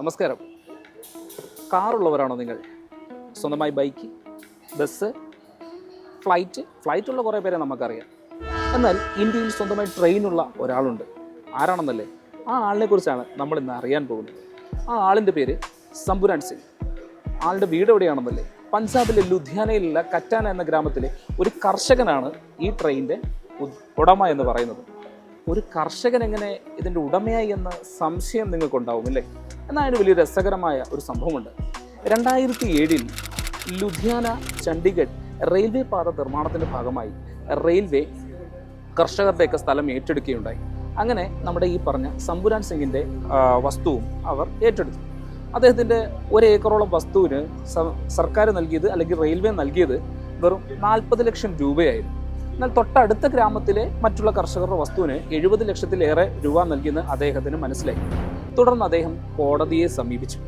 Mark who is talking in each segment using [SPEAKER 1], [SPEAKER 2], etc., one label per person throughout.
[SPEAKER 1] നമസ്കാരം. കാറുള്ളവരാണോ നിങ്ങൾ? സ്വന്തമായി ബൈക്ക് ബസ് ഫ്ലൈറ്റ് ഫ്ലൈറ്റുള്ള കുറേ പേരെ നമുക്കറിയാം. എന്നാൽ ഇന്ത്യയിൽ സ്വന്തമായി ട്രെയിനുള്ള ഒരാളുണ്ട്. ആരാണെന്നല്ലേ? ആ ആളിനെ കുറിച്ചാണ് നമ്മൾ ഇന്ന് അറിയാൻ പോകുന്നത്. ആ ആളിന്റെ പേര് സമ്പുരാൻ സിംഗ്. ആളുടെ വീട് എവിടെയാണെന്നല്ലേ? പഞ്ചാബിലെ ലുധിയാനയിലുള്ള കറ്റാന എന്ന ഗ്രാമത്തിലെ ഒരു കർഷകനാണ് ഈ ട്രെയിനിന്റെ ഉടമ എന്ന് പറയുന്നത്. ഒരു കർഷകൻ എങ്ങനെ ഇതിന്റെ ഉടമയായി എന്ന സംശയം നിങ്ങൾക്കുണ്ടാവും അല്ലേ എന്നാൽ അതിന് വലിയ രസകരമായ ഒരു സംഭവമുണ്ട്. രണ്ടായിരത്തി ഏഴിൽ ലുധിയാന ചണ്ഡീഗഡ് റെയിൽവേ പാത നിർമ്മാണത്തിന്റെ ഭാഗമായി റെയിൽവേ കർഷകരുടെയൊക്കെ സ്ഥലം ഏറ്റെടുക്കുകയുണ്ടായി. അങ്ങനെ നമ്മുടെ ഈ പറഞ്ഞ സമ്പുരാൻ സിംഗിന്റെ വസ്തുവും അവർ ഏറ്റെടുത്തു. അദ്ദേഹത്തിന്റെ ഒരു ഏക്കറോളം വസ്തുവിന് സർക്കാർ നൽകിയത് അല്ലെങ്കിൽ റെയിൽവേ നൽകിയത് വെറും നാൽപ്പത് ലക്ഷം രൂപയായിരുന്നു. എന്നാൽ തൊട്ടടുത്ത ഗ്രാമത്തിലെ മറ്റുള്ള കർഷകരുടെ വസ്തുവിന് എഴുപത് ലക്ഷത്തിലേറെ രൂപ നൽകിയെന്ന് അദ്ദേഹത്തിന് മനസ്സിലായി. തുടർന്ന് അദ്ദേഹം കോടതിയെ സമീപിച്ചു.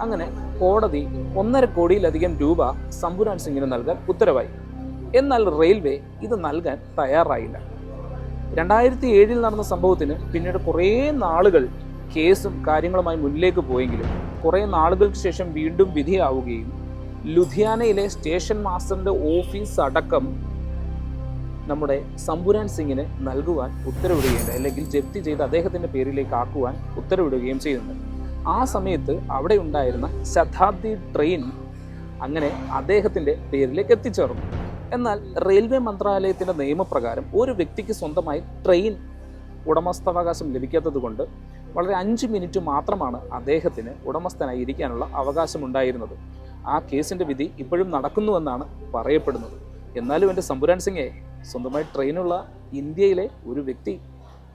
[SPEAKER 1] അങ്ങനെ കോടതി ഒന്നര കോടിയിലധികം രൂപ സമ്പുരാൻ സിംഗിന് നൽകാൻ ഉത്തരവായി. എന്നാൽ റെയിൽവേ ഇത് നൽകാൻ തയ്യാറായില്ല. രണ്ടായിരത്തി ഏഴിൽ നടന്ന സംഭവത്തിന് പിന്നീട് കുറേ നാളുകൾ കേസും കാര്യങ്ങളുമായി മുന്നിലേക്ക് പോയെങ്കിലും കുറേ നാളുകൾക്ക് ശേഷം വീണ്ടും വിധിയാവുകയും ലുധിയാനയിലെ സ്റ്റേഷൻ മാസ്റ്ററിന്റെ ഓഫീസ് അടക്കം നമ്മുടെ സമ്പുരാൻ സിംഗിന് നൽകുവാൻ ഉത്തരവിടുകയുണ്ട് അല്ലെങ്കിൽ ജപ്തി ചെയ്ത് അദ്ദേഹത്തിന്റെ പേരിലേക്ക് ആക്കുവാൻ ഉത്തരവിടുകയും ചെയ്യുന്നുണ്ട്. ആ സമയത്ത് അവിടെ ഉണ്ടായിരുന്ന ശതാബ്ദി ട്രെയിൻ അങ്ങനെ അദ്ദേഹത്തിന്റെ പേരിലേക്ക് എത്തിച്ചേർന്നു. എന്നാൽ റെയിൽവേ മന്ത്രാലയത്തിന്റെ നിയമപ്രകാരം ഒരു വ്യക്തിക്ക് സ്വന്തമായി ട്രെയിൻ ഉടമസ്ഥാവകാശം ലഭിക്കാത്തത് കൊണ്ട് വളരെ അഞ്ച് മിനിറ്റ് മാത്രമാണ് അദ്ദേഹത്തിന് ഉടമസ്ഥനായി ഇരിക്കാനുള്ള അവകാശം ഉണ്ടായിരുന്നത്. ആ കേസിന്റെ വിധി ഇപ്പോഴും നടക്കുന്നുവെന്നാണ് പറയപ്പെടുന്നത്. എന്നാലും എന്റെ സമ്പുരാൻ സിംഗെ സ്വന്തമായി ട്രെയിനുള്ള ഇന്ത്യയിലെ ഒരു വ്യക്തി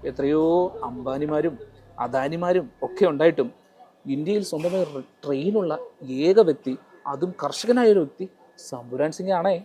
[SPEAKER 1] എത്രയോ അംബാനിമാരും അദാനിമാരും ഒക്കെ ഉണ്ടായിട്ടും ഇന്ത്യയിൽ സ്വന്തമായി ട്രെയിനുള്ള ഏക വ്യക്തി അതും കർഷകനായ ഒരു വ്യക്തി സമ്പുരാൻ സിംഗ് ആണേ.